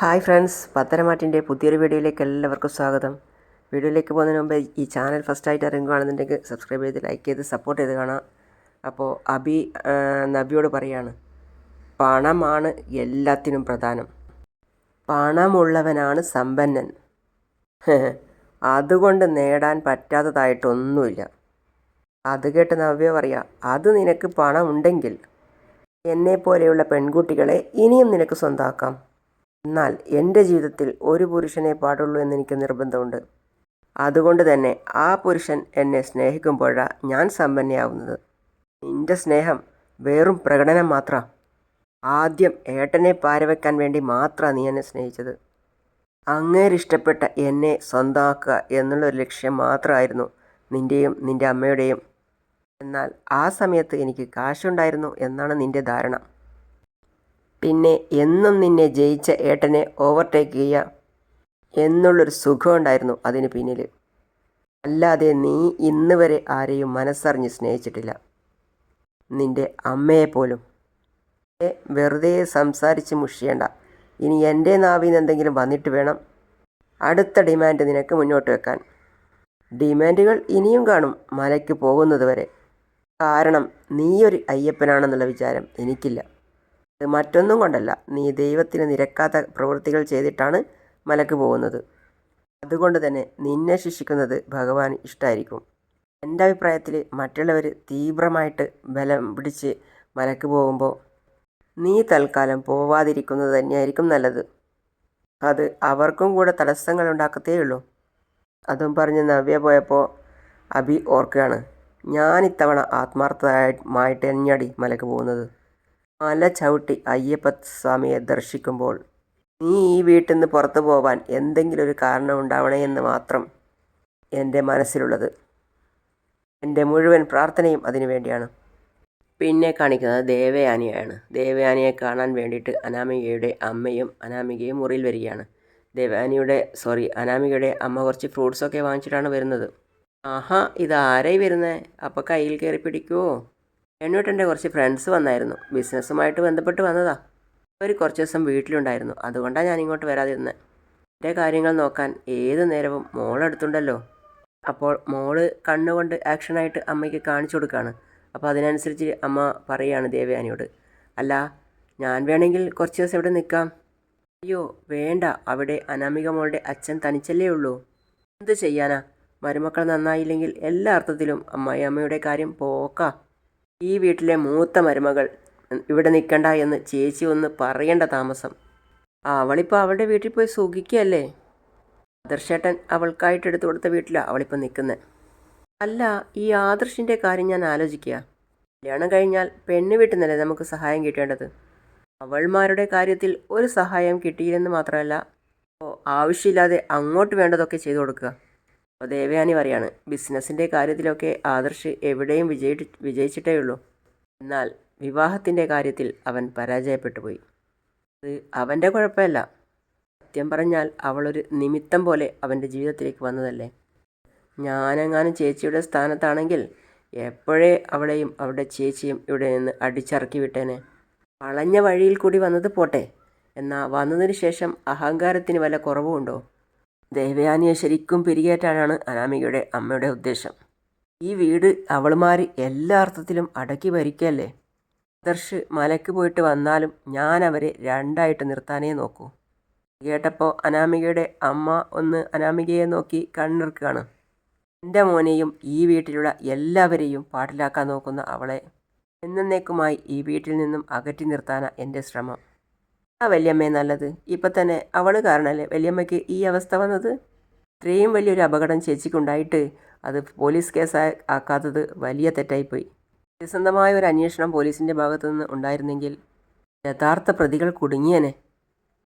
Hi friends പത്തനമാറ്റിന്റെ പുതിയൊരു വീഡിയോയിലേക്ക് എല്ലാവർക്കും സ്വാഗതം. വീഡിയോയിലേക്ക് പോകുന്നതിന് മുമ്പ് ഈ ചാനൽ ഫസ്റ്റായിട്ട് ഇറങ്ങുകയാണെന്നുണ്ടെങ്കിൽ സബ്സ്ക്രൈബ് ചെയ്ത് ലൈക്ക് ചെയ്ത് സപ്പോർട്ട് ചെയ്ത് കാണാം. അപ്പോൾ അബി നബിയോട് പറയാണ് പണമാണ് എല്ലാത്തിനും പ്രധാനം. പണമുള്ളവനാണ് സമ്പന്നൻ. അതുകൊണ്ട് നേടാൻ പറ്റാത്തതായിട്ടൊന്നുമില്ല. അത് കേട്ട് നവ്യ പറയാ അത് നിനക്ക് പണം ഉണ്ടെങ്കിൽ എന്നെ എന്നെപ്പോലെയുള്ള പെൺകുട്ടികളെ ഇനിയും നിനക്ക് സ്വന്തമാക്കാം എന്നാൽ എന്റെ ജീവിതത്തിൽ ഒരു പുരുഷനെ പാടുള്ളൂ എന്ന് എനിക്ക് നിർബന്ധമുണ്ട്. അതുകൊണ്ട് തന്നെ ആ പുരുഷൻ എന്നെ സ്നേഹിക്കുമ്പോഴാണ് ഞാൻ സമ്പന്നയാവുന്നത്. നിന്റെ സ്നേഹം വെറും പ്രകടനം മാത്രം. ആദ്യം ഏട്ടനെ പാരവെക്കാൻ വേണ്ടി മാത്രമാണ് നീ എന്നെ സ്നേഹിച്ചത്. അങ്ങേരിഷ്ടപ്പെട്ട എന്നെ സ്വന്തമാക്കുക എന്നുള്ളൊരു ലക്ഷ്യം മാത്രമായിരുന്നു നിന്റെയും നിന്റെ അമ്മയുടെയും. എന്നാൽ ആ സമയത്ത് എനിക്ക് കാശുണ്ടായിരുന്നു എന്നാണ് നിന്റെ ധാരണ. പിന്നെ എന്നും നിന്നെ ജയിച്ച ഏട്ടനെ ഓവർടേക്ക് ചെയ്യുക എന്നുള്ളൊരു സുഖമുണ്ടായിരുന്നു അതിന് പിന്നിൽ അല്ലാതെ നീ ഇന്ന് വരെ ആരെയും മനസ്സറിഞ്ഞ് സ്നേഹിച്ചിട്ടില്ല. നിന്റെ അമ്മയെപ്പോലും. പോലും വെറുതെ സംസാരിച്ച് മുഷിയണ്ട. ഇനി എന്റെ നാവിൽ നിന്ന് എന്തെങ്കിലും വന്നിട്ട് വേണം. അടുത്ത ഡിമാൻഡ് നിനക്ക് മുന്നോട്ട് വെക്കാൻ. ഡിമാൻഡുകൾ ഇനിയും കാണും മലയ്ക്ക് പോകുന്നത് കാരണം നീയൊരു അയ്യപ്പനാണെന്നുള്ള വിചാരം എനിക്കില്ല. ഇത് മറ്റൊന്നും കൊണ്ടല്ല. നീ ദൈവത്തിന് നിരക്കാത്ത പ്രവൃത്തികൾ ചെയ്തിട്ടാണ് മലക്ക് പോകുന്നത്. അതുകൊണ്ട് തന്നെ നിന്നെ ശിക്ഷിക്കുന്നത് ഭഗവാൻ ഇഷ്ടമായിരിക്കും എന്റെ അഭിപ്രായത്തിൽ മറ്റുള്ളവർ തീവ്രമായിട്ട് ബലം പിടിച്ച് മലക്ക് പോകുമ്പോൾ നീ തൽക്കാലം പോവാതിരിക്കുന്നത് തന്നെയായിരിക്കും നല്ലത്. അത് അവർക്കും കൂടെ തടസ്സങ്ങൾ ഉണ്ടാക്കത്തേ ഉള്ളൂ അതും പറഞ്ഞ് നവ്യ പോയപ്പോൾ അഭി ഓർക്കുകയാണ്. ഞാൻ ഇത്തവണ ആത്മാർത്ഥമായിട്ട് തന്നെയാടി മലക്ക് പോകുന്നത്. മല ചവിട്ടി അയ്യപ്പ സ്വാമിയെ ദർശിക്കുമ്പോൾ നീ ഈ വീട്ടിൽ നിന്ന് പുറത്തു പോവാൻ എന്തെങ്കിലും ഒരു കാരണം ഉണ്ടാവണേ എന്ന് മാത്രം എന്റെ മനസ്സിലുള്ളത്. എന്റെ മുഴുവൻ പ്രാർത്ഥനയും അതിനു വേണ്ടിയാണ്. പിന്നെ കാണിക്കുന്നത് ദേവയാനിയാണ് ദേവയാനിയെ കാണാൻ വേണ്ടിയിട്ട് അനാമികയുടെ അമ്മയും അനാമികയും മുറിയിൽ വരികയാണ്. ദേവയാനിയുടെ സോറി അനാമികയുടെ അമ്മ കുറച്ച് ഫ്രൂട്ട്സൊക്കെ വാങ്ങിച്ചിട്ടാണ് വരുന്നത്. ആഹാ ഇത് ഇതാരായി വരുന്നത് അപ്പോൾ കയ്യിൽ കയറി പിടിക്കുമോ എണ്ണൂട്ടന്റെ കുറച്ച് ഫ്രണ്ട്സ് വന്നായിരുന്നു. ബിസിനസ്സുമായിട്ട് ബന്ധപ്പെട്ട് വന്നതാ. അവർ കുറച്ച് ദിവസം വീട്ടിലുണ്ടായിരുന്നു. അതുകൊണ്ടാണ് ഞാൻ ഇങ്ങോട്ട് വരാതിരുന്നത് എന്റെ കാര്യങ്ങൾ നോക്കാൻ ഏത് നേരവും മോളെടുത്തുണ്ടല്ലോ അപ്പോൾ മോൾ കണ്ണുകൊണ്ട് ആക്ഷനായിട്ട് അമ്മയ്ക്ക് കാണിച്ചു കൊടുക്കുകയാണ് അപ്പോൾ അതിനനുസരിച്ച് അമ്മ പറയുകയാണ് ദേവയാനിയോട്. അല്ല ഞാൻ വേണമെങ്കിൽ കുറച്ച് ദിവസം ഇവിടെ നിൽക്കാം. അയ്യോ വേണ്ട. അവിടെ അനാമിക മോളുടെ അച്ഛൻ തനിച്ചല്ലേ ഉള്ളൂ. എന്ത് ചെയ്യാനാ? മരുമക്കൾ നന്നായില്ലെങ്കിൽ എല്ലാ അർത്ഥത്തിലും അമ്മായി അമ്മയുടെ കാര്യം പോക്കാ. ഈ വീട്ടിലെ മൂത്ത മരുമകൾ ഇവിടെ നിൽക്കണ്ട എന്ന് ചേച്ചി ഒന്ന് പറയേണ്ട താമസം. അവളിപ്പോൾ അവളുടെ വീട്ടിൽ പോയി സുഖിക്കുകയല്ലേ? ആദർശേട്ടൻ അവൾക്കായിട്ട് എടുത്തു കൊടുത്ത വീട്ടിലാണ് അവളിപ്പോൾ നിൽക്കുന്നത് അല്ല ഈ ആദർശിന്റെ കാര്യം ഞാൻ ആലോചിക്കുക. കല്യാണം കഴിഞ്ഞാൽ പെണ്ണ് വീട്ടിൽ നിന്നല്ലേ നമുക്ക് സഹായം കിട്ടേണ്ടത്? അവൾമാരുടെ കാര്യത്തിൽ ഒരു സഹായം കിട്ടിയില്ലെന്ന് മാത്രമല്ല ആവശ്യമില്ലാതെ അങ്ങോട്ട് വേണ്ടതൊക്കെ ചെയ്തു കൊടുക്കുക. അപ്പോൾ ദേവയാനി പറയാണ് ബിസിനസ്സിന്റെ കാര്യത്തിലൊക്കെ ആദർശ് എവിടെയും വിജയി വിജയിച്ചിട്ടേ ഉള്ളൂ എന്നാൽ വിവാഹത്തിന്റെ കാര്യത്തിൽ അവൻ പരാജയപ്പെട്ടു പോയി. അത് അവന്റെ കുഴപ്പമല്ല. സത്യം പറഞ്ഞാൽ അവളൊരു നിമിത്തം പോലെ അവന്റെ ജീവിതത്തിലേക്ക് വന്നതല്ലേ. ഞാനെങ്ങാനും ചേച്ചിയുടെ സ്ഥാനത്താണെങ്കിൽ എപ്പോഴേ അവളെയും അവളുടെ ചേച്ചിയും ഇവിടെ നിന്ന് അടിച്ചിറക്കി വിട്ടേനെ. വളഞ്ഞ വഴിയിൽ കൂടി വന്നത് പോട്ടെ. എന്നാൽ വന്നതിന് ശേഷം അഹങ്കാരത്തിന് വല്ല കുറവുമുണ്ടോ? ദേവയാനിയെ ശരിക്കും പിരികേറ്റാനാണ് അനാമികയുടെ അമ്മയുടെ ഉദ്ദേശം. ഈ വീട് അവളുമാർ എല്ലാ അർത്ഥത്തിലും അടക്കി ഭരിക്കല്ലേ? ആദർശ് മലയ്ക്ക് പോയിട്ട് വന്നാലും ഞാൻ അവരെ രണ്ടായിട്ട് നിർത്താനേ നോക്കൂ. കേട്ടപ്പോൾ അനാമികയുടെ അമ്മ ഒന്ന് അനാമികയെ നോക്കി കണ്ണിർക്കുകയാണ്. എന്റെ മോനെയും ഈ വീട്ടിലുള്ള എല്ലാവരെയും പാട്ടിലാക്കാൻ നോക്കുന്ന അവളെ. എന്നേക്കുമായി ഈ വീട്ടിൽ നിന്നും അകറ്റി നിർത്താനാണ് എന്റെ ശ്രമം. ആ വല്യമ്മേ നല്ലത്. ഇപ്പം തന്നെ അവൾ കാരണമല്ലേ വല്യമ്മയ്ക്ക് ഈ അവസ്ഥ വന്നത്? ഇത്രയും വലിയൊരു അപകടം ചേച്ചിക്കുണ്ടായിട്ട് അത് പോലീസ് കേസ് ആക്കാത്തത് വലിയ തെറ്റായിപ്പോയി. സത്യസന്ധമായ ഒരു അന്വേഷണം പോലീസിന്റെ ഭാഗത്തുനിന്ന് ഉണ്ടായിരുന്നെങ്കിൽ യഥാർത്ഥ പ്രതികൾ കുടുങ്ങിയനെ.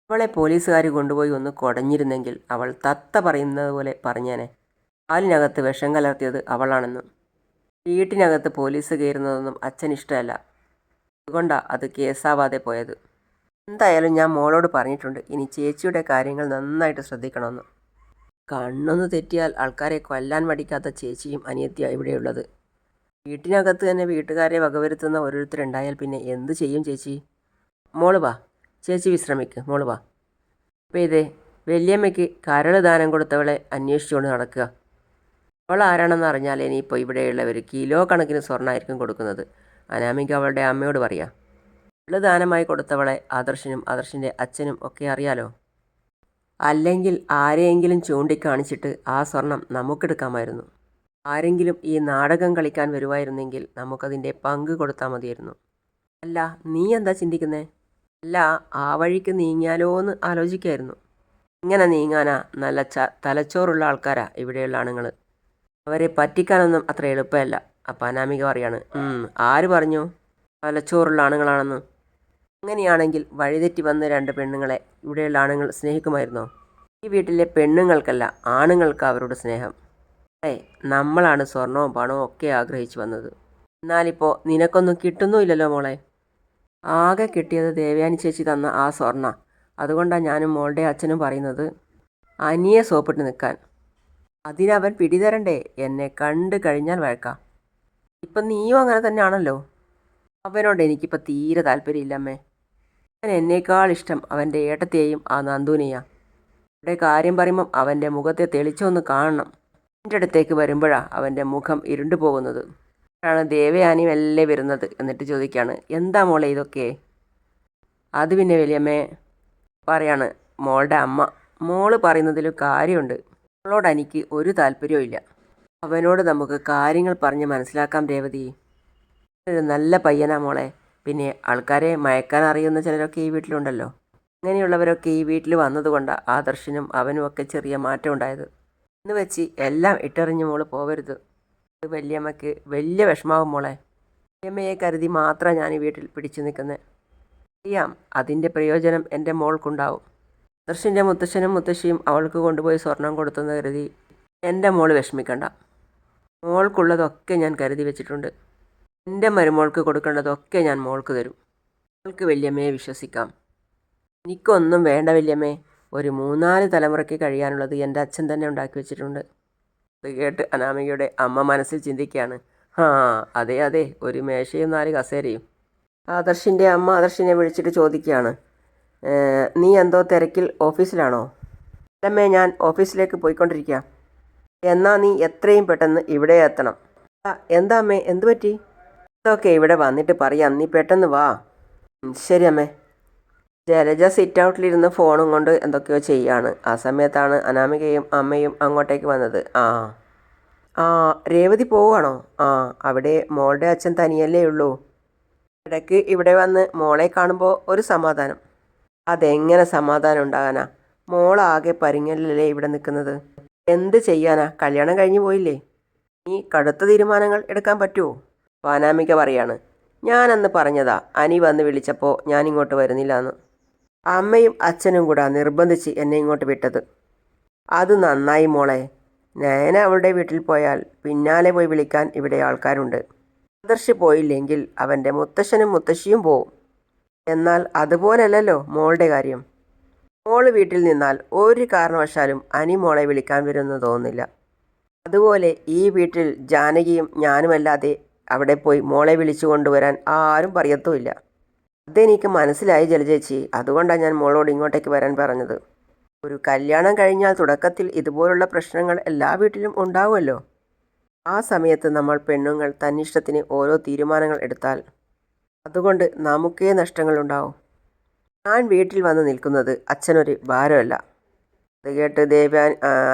അവളെ പോലീസുകാർ കൊണ്ടുപോയി ഒന്ന് കുടഞ്ഞിരുന്നെങ്കിൽ അവൾ തത്ത പറയുന്നത് പോലെ പറഞ്ഞേനെ. പാലിനകത്ത് വിഷം കലർത്തിയത് അവളാണെന്നും വീട്ടിനകത്ത് പോലീസ് കയറുന്നതൊന്നും അച്ഛൻ ഇഷ്ടമല്ല അതുകൊണ്ടാണ് അത് കേസാവാതെ പോയത്. എന്തായാലും ഞാൻ മോളോട് പറഞ്ഞിട്ടുണ്ട് ഇനി ചേച്ചിയുടെ കാര്യങ്ങൾ നന്നായിട്ട് ശ്രദ്ധിക്കണമെന്ന്. കണ്ണൊന്ന് തെറ്റിയാൽ ആൾക്കാരെ കൊല്ലാൻ മടിക്കാത്ത ചേച്ചിയും അനിയത്തിയാണ് ഇവിടെയുള്ളത്. വീട്ടിനകത്ത് തന്നെ വീട്ടുകാരെ വകവരുത്തുന്ന ഓരോരുത്തരുണ്ടായാൽ പിന്നെ എന്ത് ചെയ്യും ചേച്ചി? മോൾ വാ ചേച്ചി വിശ്രമിക്ക് മോൾ വാ. അപ്പോൾ ഇതേ വല്യമ്മയ്ക്ക് കരൾ ദാനം കൊടുത്തവളെ അന്വേഷിച്ചുകൊണ്ട് നടക്കുക. അവൾ ആരാണെന്ന് അറിഞ്ഞാൽ ഇനിയിപ്പോൾ ഇവിടെയുള്ളവർ കിലോ കണക്കിന് സ്വർണമായിരിക്കും കൊടുക്കുന്നത്. അനാമിക അവളുടെ അമ്മയോട് പറയാം. ദാനമായി കൊടുത്തവളെ ആദർശനും ആദർശിന്റെ അച്ഛനും ഒക്കെ അറിയാലോ? അല്ലെങ്കിൽ ആരെയെങ്കിലും ചൂണ്ടിക്കാണിച്ചിട്ട് ആ സ്വർണം നമുക്കെടുക്കാമായിരുന്നു. ആരെങ്കിലും ഈ നാടകം കളിക്കാൻ വരുമായിരുന്നെങ്കിൽ നമുക്കതിന്റെ പങ്ക് കൊടുത്താൽ മതിയായിരുന്നു. അല്ല നീ എന്താ ചിന്തിക്കുന്നേ? അല്ല ആ വഴിക്ക് നീങ്ങിയാലോ എന്ന് ആലോചിക്കായിരുന്നു. ഇങ്ങനെ നീങ്ങാനാ നല്ല ച തലച്ചോറുള്ള ആൾക്കാരാ ഇവിടെയുള്ള ആണുങ്ങൾ അവരെ പറ്റിക്കാനൊന്നും അത്ര എളുപ്പമല്ല. അപ്പം അനാമിക പറയാണ് ആര് പറഞ്ഞു? തലച്ചോറുള്ള ആണുങ്ങളാണെന്ന്. അങ്ങനെയാണെങ്കിൽ വഴിതെറ്റി വന്ന രണ്ട് പെണ്ണുങ്ങളെ ഇവിടെയുള്ള ആണുങ്ങൾ സ്നേഹിക്കുമായിരുന്നോ? ഈ വീട്ടിലെ പെണ്ണുങ്ങൾക്കല്ല ആണുങ്ങൾക്ക് അവരോട് സ്നേഹം. ഏ നമ്മളാണ് സ്വർണവും പണവും ഒക്കെ ആഗ്രഹിച്ചു വന്നത്. എന്നാലിപ്പോൾ നിനക്കൊന്നും കിട്ടുന്നുമില്ലല്ലോ മോളെ. ആകെ കിട്ടിയത് ദേവയാനി ചേച്ചി തന്ന ആ സ്വർണ അതുകൊണ്ടാണ് ഞാനും മോളുടെ അച്ഛനും പറയുന്നത് അനിയെ സോപ്പിട്ട് നിൽക്കാൻ. അതിനവൻ പിടിതരണ്ടേ എന്നെ കണ്ടു കഴിഞ്ഞാൽ വഴക്കാം. ഇപ്പം നീയും അങ്ങനെ തന്നെയാണല്ലോ. അവനോട് എനിക്കിപ്പോൾ തീരെ താല്പര്യമില്ല അമ്മേ അവൻ എന്നേക്കാൾ ഇഷ്ടം അവന്റെ ഏട്ടത്തെയും ആ നന്ദുനെയാ. ഇവിടെ കാര്യം പറയുമ്പം അവന്റെ മുഖത്തെ തെളിച്ചൊന്ന് കാണണം. എന്റെ അടുത്തേക്ക് വരുമ്പോഴാണ് അവന്റെ മുഖം ഇരുണ്ടു പോകുന്നത്. ആണ് ദേവയാനി അല്ലേ വരുന്നത് എന്നിട്ട് ചോദിക്കുകയാണ് എന്താ മോളെ ഇതൊക്കെ? അത് പിന്നെ വലിയമ്മേ പറയാണ് മോളുടെ അമ്മ. മോൾ പറയുന്നതിൽ കാര്യമുണ്ട്. മോളോട് എനിക്ക് ഒരു താല്പര്യവും അവനോട് നമുക്ക് കാര്യങ്ങൾ പറഞ്ഞ് മനസ്സിലാക്കാം രേവതി. ഒരു നല്ല പയ്യനാ മോളെ. പിന്നെ ആൾക്കാരെ മയക്കാൻ അറിയുന്ന ചിലരൊക്കെ ഈ വീട്ടിലുണ്ടല്ലോ. അങ്ങനെയുള്ളവരൊക്കെ ഈ വീട്ടിൽ വന്നതുകൊണ്ട് ആദർശനും അവനും ഒക്കെ ചെറിയ മാറ്റം ഉണ്ടായത്. എന്ന് വെച്ച് എല്ലാം ഇട്ടെറിഞ്ഞ് മോൾ പോവരുത്. അത് വല്യമ്മയ്ക്ക് വലിയ വിഷമാവും മോളെ. വല്യമ്മയെ കരുതി മാത്രം ഞാൻ ഈ വീട്ടിൽ പിടിച്ചു നിൽക്കുന്നത് അറിയാം അതിന്റെ പ്രയോജനം എന്റെ മോൾക്കുണ്ടാവും. ദർശന്റെ മുത്തശ്ശനും മുത്തശ്ശിയും അവൾക്ക് കൊണ്ടുപോയി സ്വർണം കൊടുത്തെന്ന് കരുതി എന്റെ മോൾ വിഷമിക്കണ്ട. മോൾക്കുള്ളതൊക്കെ ഞാൻ കരുതി വെച്ചിട്ടുണ്ട്. എന്റെ മരുമോൾക്ക് കൊടുക്കേണ്ടതൊക്കെ ഞാൻ മോൾക്ക് തരും. മോൾക്ക് വല്യമ്മയെ വിശ്വസിക്കാം. എനിക്കൊന്നും വേണ്ട വല്യമ്മേ. ഒരു മൂന്നാൽ തലമുറയ്ക്ക് കഴിയാനുള്ളത് എന്റെ അച്ഛൻ തന്നെ ഉണ്ടാക്കി വെച്ചിട്ടുണ്ട്. അത് കേട്ട് അനാമികയുടെ അമ്മ മനസ്സിൽ ചിന്തിക്കുകയാണ്. ആ അതെ അതെ ഒരു മേശയും നാല് കസേരയും. ആദർശിന്റെ അമ്മ ആദർശിനെ വിളിച്ചിട്ട് ചോദിക്കുകയാണ്. നീ എന്തോ തിരക്കിൽ ഓഫീസിലാണോ? അല്ലമ്മേ ഞാൻ ഓഫീസിലേക്ക് പോയിക്കൊണ്ടിരിക്കുക. എന്നാൽ നീ എത്രയും പെട്ടെന്ന് ഇവിടെ എത്തണം. എന്താ അമ്മേ എന്തു പറ്റി ഇതൊക്കെ ഇവിടെ വന്നിട്ട് പറയാം. നീ പെട്ടെന്ന് വാ. ശരി അമ്മേ. ജലജ സിറ്റ് ഔട്ടിലിരുന്ന് ഫോണും കൊണ്ട് എന്തൊക്കെയോ ചെയ്യാണ്. ആ സമയത്താണ് അനാമികയും അമ്മയും അങ്ങോട്ടേക്ക് വന്നത്. ആ. ആ രേവതി പോവുകയാണോ? ആ അവിടെ മോളുടെ അച്ഛൻ തനിയല്ലേ ഉള്ളൂ. ഇടയ്ക്ക് ഇവിടെ വന്ന് മോളെ കാണുമ്പോൾ ഒരു സമാധാനം. അതെങ്ങനെ സമാധാനം ഉണ്ടാകാനാ? മോളാകെ പരിങ്ങല്ലേ ഇവിടെ നിൽക്കുന്നത്. എന്ത് ചെയ്യാനാ? കല്യാണം കഴിഞ്ഞു പോയില്ലേ? നീ കടുത്ത തീരുമാനങ്ങൾ എടുക്കാൻ പറ്റുമോ വാനാമിക പറയാണ്. ഞാനന്ന് പറഞ്ഞതാ അനി വന്ന് വിളിച്ചപ്പോൾ ഞാൻ ഇങ്ങോട്ട് വരുന്നില്ല എന്ന് അമ്മയും അച്ഛനും കൂടെ നിർബന്ധിച്ച് എന്നെ ഇങ്ങോട്ട് വിട്ടത്. അത് നന്നായി മോളെ. ഞാൻ അവളുടെ വീട്ടിൽ പോയാൽ പിന്നാലെ പോയി വിളിക്കാൻ ഇവിടെ ആൾക്കാരുണ്ട്. ആദർശ് പോയില്ലെങ്കിൽ അവന്റെ മുത്തശ്ശനും മുത്തശ്ശിയും പോവും. എന്നാൽ അതുപോലല്ലല്ലോ മോളുടെ കാര്യം. മോൾ വീട്ടിൽ നിന്നാൽ ഒരു കാരണവശാലും അനി മോളെ വിളിക്കാൻ വരുമെന്ന് തോന്നുന്നില്ല. അതുപോലെ ഈ വീട്ടിൽ ജാനകിയും ഞാനുമല്ലാതെ അവിടെ പോയി മോളെ വിളിച്ചു കൊണ്ടുവരാൻ ആരും പറയത്തുമില്ല. അതെനിക്ക് മനസ്സിലായി ജലചേച്ചി അതുകൊണ്ടാണ് ഞാൻ മോളോട് ഇങ്ങോട്ടേക്ക് വരാൻ പറഞ്ഞത്. ഒരു കല്യാണം കഴിഞ്ഞാൽ തുടക്കത്തിൽ ഇതുപോലുള്ള പ്രശ്നങ്ങൾ എല്ലാ വീട്ടിലും ഉണ്ടാവുമല്ലോ. ആ സമയത്ത് നമ്മൾ പെണ്ണുങ്ങൾ തന്നിഷ്ടത്തിന് ഓരോ തീരുമാനങ്ങൾ എടുത്താൽ അതുകൊണ്ട് നമുക്കേ നഷ്ടങ്ങളുണ്ടാവും ഞാൻ വീട്ടിൽ വന്ന് നിൽക്കുന്നത് അച്ഛനൊരു ഭാരമല്ല. അത് കേട്ട് ദേവ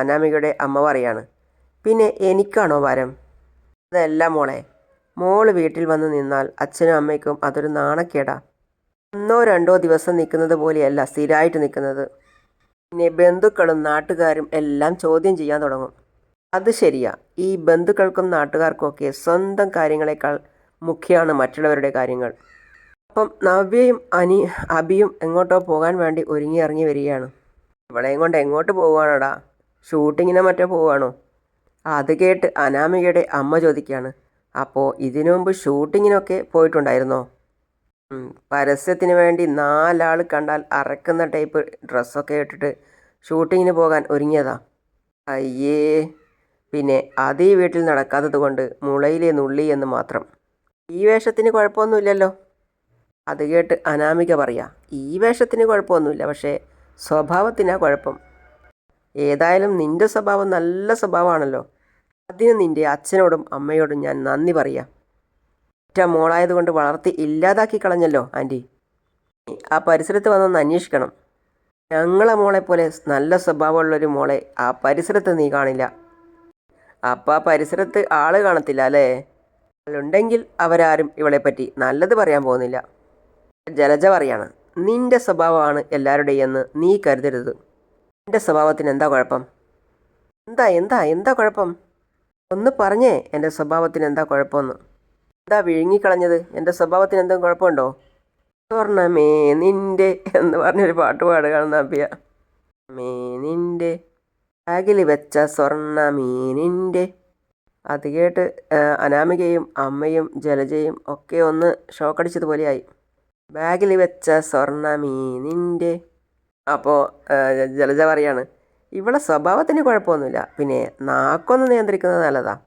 അനാമികയുടെ അമ്മ പറയാണ് പിന്നെ എനിക്കാണോ ഭാരം? അതല്ല മോളെ മോൾ വീട്ടിൽ വന്ന് നിന്നാൽ അച്ഛനും അമ്മയ്ക്കും അതൊരു നാണക്കേടാ. ഒന്നോ രണ്ടോ ദിവസം നിൽക്കുന്നത് പോലെയല്ല സ്ഥിരമായിട്ട് നിൽക്കുന്നത്. പിന്നെ ബന്ധുക്കളും നാട്ടുകാരും എല്ലാം ചോദ്യം ചെയ്യാൻ തുടങ്ങും. അത് ശരിയാ. ഈ ബന്ധുക്കൾക്കും നാട്ടുകാർക്കും ഒക്കെ സ്വന്തം കാര്യങ്ങളെക്കാൾ മുഖ്യമാണ് മറ്റുള്ളവരുടെ കാര്യങ്ങൾ. അപ്പം നവ്യയും അനി അബിയും എങ്ങോട്ടോ പോകാൻ വേണ്ടി ഒരുങ്ങി ഇറങ്ങി വരികയാണ്. ഇവളെയും കൊണ്ട് എങ്ങോട്ട് പോവുകയാണോടാ ഷൂട്ടിങ്ങിനെ മറ്റോ പോവുകയാണോ അത് കേട്ട് അനാമികയുടെ അമ്മ ചോദിക്കുകയാണ്. അപ്പോൾ ഇതിനു മുമ്പ് ഷൂട്ടിങ്ങിനൊക്കെ പോയിട്ടുണ്ടായിരുന്നോ? പരസ്യത്തിന് വേണ്ടി നാലാൾ കണ്ടാൽ അറക്കുന്ന ടൈപ്പ് ഡ്രസ്സൊക്കെ ഇട്ടിട്ട് ഷൂട്ടിങ്ങിന് പോകാൻ ഒരുങ്ങിയതാ. അയ്യേ. പിന്നെ അതേ വീട്ടിൽ നടക്കാത്തത് കൊണ്ട് മുളയിലെ നുള്ളി എന്ന് മാത്രം. ഈ വേഷത്തിന് കുഴപ്പമൊന്നുമില്ലല്ലോ. അത് കേട്ട് അനാമിക പറയാ ഈ വേഷത്തിന് കുഴപ്പമൊന്നുമില്ല പക്ഷേ സ്വഭാവത്തിനാ കുഴപ്പം. ഏതായാലും നിന്റെ സ്വഭാവം നല്ല സ്വഭാവമാണല്ലോ. അതിന് നിന്റെ അച്ഛനോടും അമ്മയോടും ഞാൻ നന്ദി പറയാം. ഒറ്റ മോളായതുകൊണ്ട് വളർത്തി ഇല്ലാതാക്കി കളഞ്ഞല്ലോ ആന്റി ആ പരിസരത്ത് വന്നൊന്ന് അന്വേഷിക്കണം. ഞങ്ങളെ മോളെ പോലെ നല്ല സ്വഭാവമുള്ളൊരു മോളെ ആ പരിസരത്ത് നീ കാണില്ല. അപ്പം ആ പരിസരത്ത് ആൾ കാണത്തില്ല അല്ലേ? ഉണ്ടെങ്കിൽ അവരാരും ഇവളെപ്പറ്റി നല്ലത് പറയാൻ പോകുന്നില്ല. ജലജ പറയാണ് നിന്റെ സ്വഭാവമാണ് എല്ലാവരുടെയും നീ കരുതരുത്. എന്റെ സ്വഭാവത്തിന് എന്താ കുഴപ്പം? എന്താ എന്താ എന്താ കുഴപ്പം? ഒന്ന് പറഞ്ഞേ എന്റെ സ്വഭാവത്തിന് എന്താ കുഴപ്പമെന്ന്? എന്താ വിഴുങ്ങിക്കളഞ്ഞത്? എന്റെ സ്വഭാവത്തിന് എന്തെങ്കിലും കുഴപ്പമുണ്ടോ? സ്വർണമേ നിന്റെ എന്ന് പറഞ്ഞൊരു പാട്ട് പാടുകയാണ് നബിയ മേ നിന്റെ ബാഗിൽ വെച്ച സ്വർണമീനിന്റെ അത് കേട്ട് അനാമികയും അമ്മയും ജലജയും ഒക്കെ ഒന്ന് ഷോക്കടിച്ചതുപോലെയായി ബാഗിൽ വെച്ച സ്വർണമീനിന്റെ അപ്പോൾ ജലജ പറയാണ് ഇവളെ സ്വഭാവത്തിന് കുഴപ്പമൊന്നുമില്ല. പിന്നെ നാക്കൊന്ന് നിയന്ത്രിക്കുന്നത് നല്ലതാ.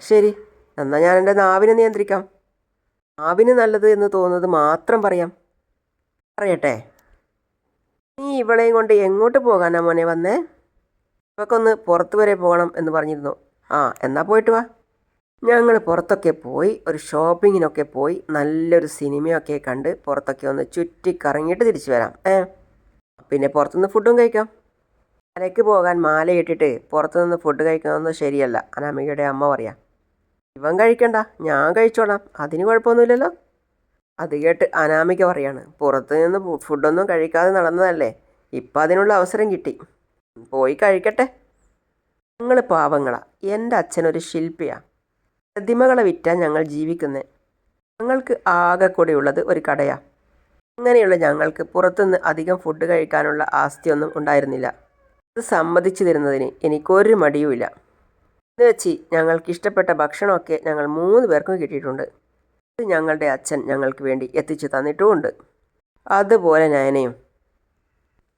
ശരി എന്നാൽ ഞാൻ എന്റെ നാവിനെ നിയന്ത്രിക്കാം. നാവിന് നല്ലത് എന്ന് തോന്നുന്നത് മാത്രം പറയാം. പറയട്ടെ. നീ ഇവളെയും കൊണ്ട് എങ്ങോട്ട് പോകാനാ മോനെ വന്നേ? ഇവക്കൊന്ന് പുറത്ത് വരെ പോകണം എന്ന് പറഞ്ഞിരുന്നു. ആ എന്നാ പോയിട്ട് വാ. ഞങ്ങൾ പുറത്തൊക്കെ പോയി ഒരു ഷോപ്പിങ്ങിനൊക്കെ പോയി നല്ലൊരു സിനിമയൊക്കെ കണ്ട് പുറത്തൊക്കെ ഒന്ന് ചുറ്റി കറങ്ങിയിട്ട് തിരിച്ചു വരാം. ഏ? പിന്നെ പുറത്തുനിന്ന് ഫുഡും കഴിക്കാം. മലയ്ക്ക് പോകാൻ മാലയിട്ടിട്ട് പുറത്തുനിന്ന് ഫുഡ് കഴിക്കുന്നതൊന്നും ശരിയല്ല. അനാമികയുടെ അമ്മ പറയാം ഇവൻ കഴിക്കണ്ട ഞാൻ കഴിച്ചോളാം. അതിന് കുഴപ്പമൊന്നുമില്ലല്ലോ. അത് കേട്ട് അനാമിക പറയാണ് പുറത്തു നിന്ന് ഫുഡൊന്നും കഴിക്കാതെ നടന്നതല്ലേ? ഇപ്പം അതിനുള്ള അവസരം കിട്ടി. പോയി കഴിക്കട്ടെ. ഞങ്ങൾ പാവങ്ങളാ. എന്റെ അച്ഛനൊരു ശില്പിയാ. പ്രതിമകളെ വിറ്റാൻ ഞങ്ങൾ ജീവിക്കുന്നത് ഞങ്ങൾക്ക് ആകെ കൂടെ ഉള്ളത് ഒരു കടയാ. അങ്ങനെയുള്ള ഞങ്ങൾക്ക് പുറത്തുനിന്ന് അധികം ഫുഡ് കഴിക്കാനുള്ള ആസ്തിയൊന്നും ഉണ്ടായിരുന്നില്ല. ഇത് സമ്മതിച്ചു തരുന്നതിന് എനിക്കൊരു മടിയുമില്ല. എന്ന് വെച്ച് ഞങ്ങൾക്ക് ഇഷ്ടപ്പെട്ട ഭക്ഷണമൊക്കെ ഞങ്ങൾ മൂന്ന് പേർക്കും കിട്ടിയിട്ടുണ്ട്. അത് ഞങ്ങളുടെ അച്ഛൻ ഞങ്ങൾക്ക് വേണ്ടി എത്തിച്ചു തന്നിട്ടുമുണ്ട്. അതുപോലെ നയനയും.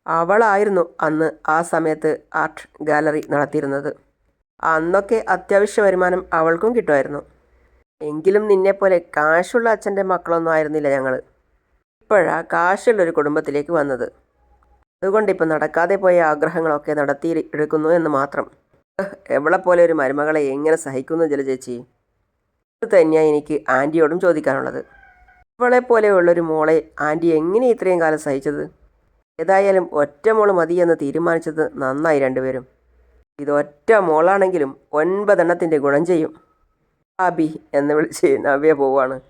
അവളായിരുന്നു അന്ന് ആ സമയത്ത് ആർട്ട് ഗാലറി നടത്തിയിരുന്നത്. അന്നൊക്കെ അത്യാവശ്യ വരുമാനം അവൾക്കും കിട്ടുമായിരുന്നു. എങ്കിലും നിന്നെപ്പോലെ കാശുള്ള അച്ഛന്റെ മക്കളൊന്നും ആയിരുന്നില്ല ഞങ്ങൾ ഇപ്പോഴാ കാശുള്ളൊരു കുടുംബത്തിലേക്ക് വന്നത്. അതുകൊണ്ട് ഇപ്പം നടക്കാതെ പോയ ആഗ്രഹങ്ങളൊക്കെ നടത്തി എടുക്കുന്നു എന്ന് മാത്രം. എവളെ പോലെ ഒരു മരുമകളെ എങ്ങനെ സഹിക്കുന്നു ജലചേച്ചി ഇത് തന്നെയാണ് എനിക്ക് ആന്റിയോടും ചോദിക്കാനുള്ളത്. ഇവളെ പോലെയുള്ളൊരു മോളെ ആന്റി എങ്ങനെ ഇത്രയും കാലം സഹിച്ചത്? ഏതായാലും ഒറ്റ മോൾ എന്ന് തീരുമാനിച്ചത് നന്നായി രണ്ടുപേരും. ഇതൊറ്റ മോളാണെങ്കിലും ഒൻപതെണ്ണത്തിന്റെ ഗുണം ചെയ്യും. ആബി എന്ന് വിളിച്ച് നവ്യ പോവാണ്.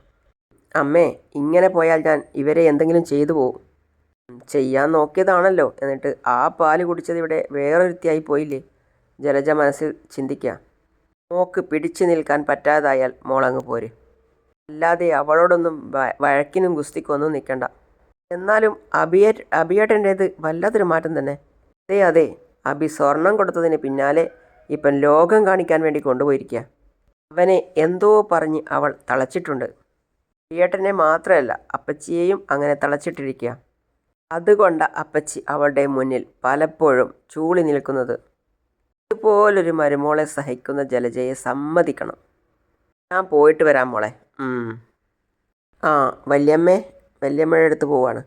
അമ്മേ ഇങ്ങനെ പോയാൽ ഞാൻ ഇവരെ എന്തെങ്കിലും ചെയ്തു പോവും. ചെയ്യാൻ നോക്കിയതാണല്ലോ. എന്നിട്ട് ആ പാൽ കുടിച്ചത് ഇവിടെ വേറൊരുത്തിയായി പോയില്ലേ? ജലജ മനസ്സിൽ ചിന്തിക്കുക മോക്ക് പിടിച്ചു നിൽക്കാൻ പറ്റാതായാൽ മോളങ്ങ് പോര്. അല്ലാതെ അവളോടൊന്നും വഴക്കിനും ഗുസ്തിക്കൊന്നും നിൽക്കണ്ട എന്നാലും അബിയ അബിയേട്ടന്റേത് വല്ലാത്തൊരു മാറ്റം തന്നെ. അതെ അതെ. അബി സ്വർണം കൊടുത്തതിന് പിന്നാലെ ഇപ്പം ലോകം കാണിക്കാൻ വേണ്ടി കൊണ്ടുപോയിരിക്കുക അവനെ എന്തോ പറഞ്ഞ് അവൾ തളച്ചിട്ടുണ്ട്. അബിയേട്ടനെ മാത്രമല്ല അപ്പച്ചിയെയും അങ്ങനെ തളച്ചിട്ടിരിക്കുക അതുകൊണ്ട് അപ്പച്ചി അവളുടെ മുന്നിൽ പലപ്പോഴും ചൂളി നിൽക്കുന്നത്. ഇതുപോലൊരു മരുമോളെ സഹിക്കുന്ന ജലജയെ സമ്മതിക്കണം. ഞാൻ പോയിട്ട് വരാം മോളെ. ആ വല്യമ്മേ വല്യമ്മയുടെ അടുത്ത് പോവാണ്.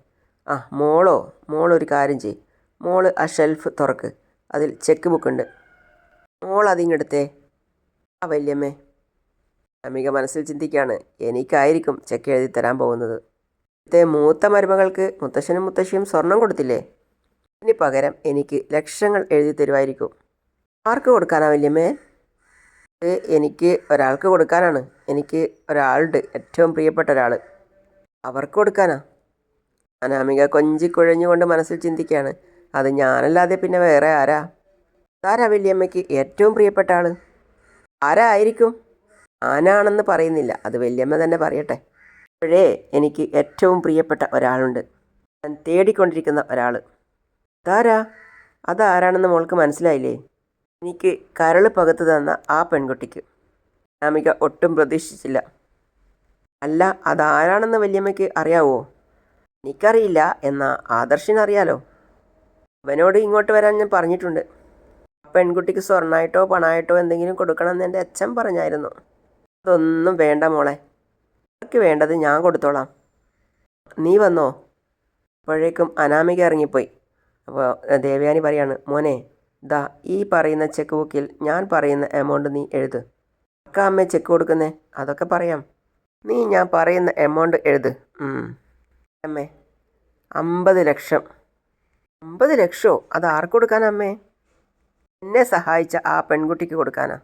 ആ മോളോ മോളൊരു കാര്യം ചെയ് മോൾ ആ ഷെൽഫ് തുറക്ക്. അതിൽ ചെക്ക് ബുക്ക് ഉണ്ട്. മോൾ അതിങ്ങെടുത്തേ. ആ വല്യമ്മേ. അമിക മനസ്സിൽ ചിന്തിക്കുകയാണ് എനിക്കായിരിക്കും ചെക്ക് എഴുതി തരാൻ പോകുന്നത്. ഇത്തെ മൂത്ത മരുമകൾക്ക് മുത്തശ്ശനും മുത്തശ്ശിയും സ്വർണം കൊടുത്തില്ലേ? ഇതിന് പകരം എനിക്ക് ലക്ഷങ്ങൾ എഴുതി തരുമായിരിക്കും. ആർക്ക് കൊടുക്കാനാ വല്യമ്മേ? എനിക്ക് ഒരാൾക്ക് കൊടുക്കാനാണ്. എനിക്ക് ഒരാളുണ്ട് ഏറ്റവും പ്രിയപ്പെട്ട ഒരാൾ അവർക്ക് കൊടുക്കാനാ? അനാമിക കൊഞ്ചിക്കുഴഞ്ഞുകൊണ്ട് മനസ്സിൽ ചിന്തിക്കുകയാണ്. അത് ഞാനല്ലാതെ പിന്നെ വേറെ ആരാ? താരാ വല്യമ്മയ്ക്ക് ഏറ്റവും പ്രിയപ്പെട്ട ആൾ ആരായിരിക്കും? ആനാണെന്ന് പറയുന്നില്ല. അത് വല്യമ്മ തന്നെ പറയട്ടെ. അപ്പോഴേ എനിക്ക് ഏറ്റവും പ്രിയപ്പെട്ട ഒരാളുണ്ട്. ഞാൻ തേടിക്കൊണ്ടിരിക്കുന്ന ഒരാൾ അതാരാ അതാരാണെന്ന് മോൾക്ക് മനസ്സിലായില്ലേ? എനിക്ക് കരൾ പകത്ത് തന്ന ആ പെൺകുട്ടിക്ക്. അമിക ഒട്ടും പ്രതീക്ഷിച്ചില്ല. അല്ല അതാരാണെന്ന് വല്യമ്മയ്ക്ക് അറിയാവോ? എനിക്കറിയില്ല എന്നാ ആദർശിനറിയാലോ അവനോട് ഇങ്ങോട്ട് വരാൻ ഞാൻ പറഞ്ഞിട്ടുണ്ട്. ആ പെൺകുട്ടിക്ക് സ്വർണമായിട്ടോ പണമായിട്ടോ എന്തെങ്കിലും കൊടുക്കണമെന്ന് എന്റെ അച്ഛൻ പറഞ്ഞായിരുന്നു. അതൊന്നും വേണ്ട മോളെ. അവർക്ക് വേണ്ടത് ഞാൻ കൊടുത്തോളാം. നീ വന്നോ? അപ്പോഴേക്കും അനാമിക ഇറങ്ങിപ്പോയി. അപ്പോൾ ദേവയാനി പറയാണ് മോനെ ദാ ഈ പറയുന്ന ചെക്ക് ബുക്കിൽ ഞാൻ പറയുന്ന എമൗണ്ട് നീ എഴുത്. അക്ക അമ്മ ചെക്ക് കൊടുക്കുന്നേ? അതൊക്കെ പറയാം. നീ ഞാൻ പറയുന്ന എമൗണ്ട് എഴുത്. അമ്മേ അമ്പത് ലക്ഷം. അമ്പത് ലക്ഷമോ അത് ആർക്ക് കൊടുക്കാനാ അമ്മേ? എന്നെ സഹായിച്ച ആ പെൺകുട്ടിക്ക് കൊടുക്കാനാ.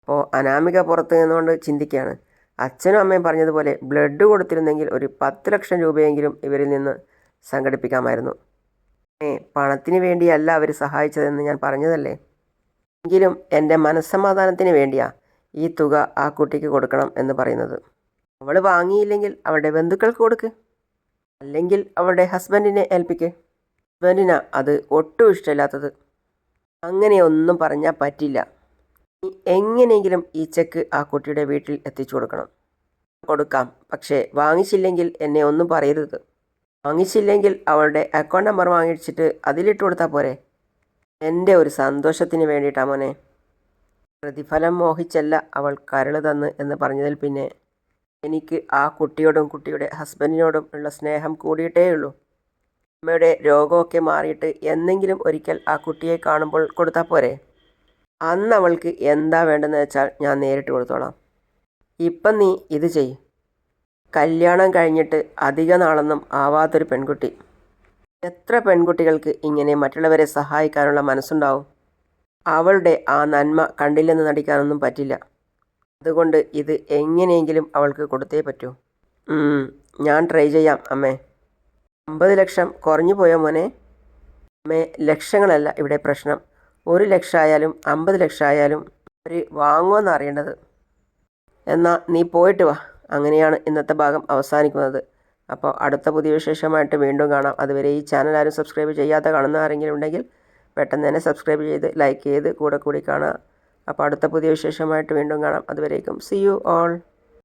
അപ്പോൾ അനാമിക പുറത്ത് നിന്നുകൊണ്ട് ചിന്തിക്കുകയാണ്. അച്ഛനും അമ്മയും പറഞ്ഞതുപോലെ ബ്ലഡ് കൊടുത്തിരുന്നെങ്കിൽ ഒരു പത്ത് ലക്ഷം രൂപയെങ്കിലും ഇവരിൽ നിന്ന് സംഘടിപ്പിക്കാമായിരുന്നു. പണത്തിന് വേണ്ടിയല്ല അവർ സഹായിച്ചതെന്ന് ഞാൻ പറഞ്ഞതല്ലേ? എങ്കിലും എന്റെ മനസ്സമാധാനത്തിന് വേണ്ടിയാ ഈ തുക ആ കുട്ടിക്ക് കൊടുക്കണം എന്ന് പറയുന്നത്. അവൾ വാങ്ങിയില്ലെങ്കിൽ അവളുടെ ബന്ധുക്കൾക്ക് കൊടുക്ക്. അല്ലെങ്കിൽ അവളുടെ ഹസ്ബൻഡിനെ ഏൽപ്പിക്ക്. ഹസ്ബൻഡിനാ അത് ഒട്ടും ഇഷ്ടമില്ലാത്തത്. അങ്ങനെയൊന്നും പറഞ്ഞാൽ പറ്റില്ല. എങ്ങനെയെങ്കിലും ഈ ചെക്ക് ആ കുട്ടിയുടെ വീട്ടിൽ എത്തിച്ചു കൊടുക്കണം. കൊടുക്കാം. പക്ഷേ വാങ്ങിച്ചില്ലെങ്കിൽ എന്നെ ഒന്നും പറയരുത്. വാങ്ങിച്ചില്ലെങ്കിൽ അവളുടെ അക്കൗണ്ട് നമ്പർ വാങ്ങിച്ചിട്ട് അതിലിട്ട് കൊടുത്താൽ പോരെ? എന്റെ ഒരു സന്തോഷത്തിന് വേണ്ടിയിട്ടാ മോനെ. പ്രതിഫലം മോഹിച്ചല്ല അവൾ കരൾ തന്ന് എന്ന് പറഞ്ഞതിൽ പിന്നെ എനിക്ക് ആ കുട്ടിയോടും കുട്ടിയുടെ ഹസ്ബൻഡിനോടും ഉള്ള സ്നേഹം കൂടിയിട്ടേ ഉള്ളൂ. അമ്മയുടെ രോഗമൊക്കെ മാറിയിട്ട് എന്നെങ്കിലും ഒരിക്കൽ ആ കുട്ടിയെ കാണുമ്പോൾ കൊടുത്താൽ പോരെ? അന്ന് അവൾക്ക് എന്താ വേണ്ടതെന്ന് വെച്ചാൽ ഞാൻ നേരിട്ട് കൊടുത്തോളാം. ഇപ്പം നീ ഇത് ചെയ് കല്യാണം കഴിഞ്ഞിട്ട് അധിക നാളൊന്നും ആവാത്തൊരു പെൺകുട്ടി. എത്ര പെൺകുട്ടികൾക്ക് ഇങ്ങനെ മറ്റുള്ളവരെ സഹായിക്കാനുള്ള മനസ്സുണ്ടാവും? അവളുടെ ആ നന്മ കണ്ടില്ലെന്ന് നടിക്കാനൊന്നും പറ്റില്ല. അതുകൊണ്ട് ഇത് എങ്ങനെയെങ്കിലും അവൾക്ക് കൊടുത്തേ പറ്റൂ. ഞാൻ ട്രൈ ചെയ്യാം അമ്മേ. അമ്പത് ലക്ഷം കുറഞ്ഞു പോയോ മോനെ? അമ്മേ ലക്ഷങ്ങളല്ല ഇവിടെ പ്രശ്നം. ഒരു ലക്ഷമായാലും അമ്പത് ലക്ഷമായാലും അവർ വാങ്ങുമെന്ന് അറിയേണ്ടത്. എന്നാൽ നീ പോയിട്ട് വാ. അങ്ങനെയാണ് ഇന്നത്തെ ഭാഗം അവസാനിക്കുന്നത്. അപ്പോൾ അടുത്ത പുതിയ വിശേഷമായിട്ട് വീണ്ടും കാണാം. അതുവരെ ഈ ചാനൽ ആരും സബ്സ്ക്രൈബ് ചെയ്യാത്ത കാണുന്ന ആരെങ്കിലും ഉണ്ടെങ്കിൽ പെട്ടെന്ന് തന്നെ സബ്സ്ക്രൈബ് ചെയ്ത് ലൈക്ക് ചെയ്ത് കൂടെ കൂടി കാണുക. അപ്പോൾ അടുത്ത പുതിയ വിശേഷമായിട്ട് വീണ്ടും കാണാം. അതുവരേക്കും സി യു ഓൾ.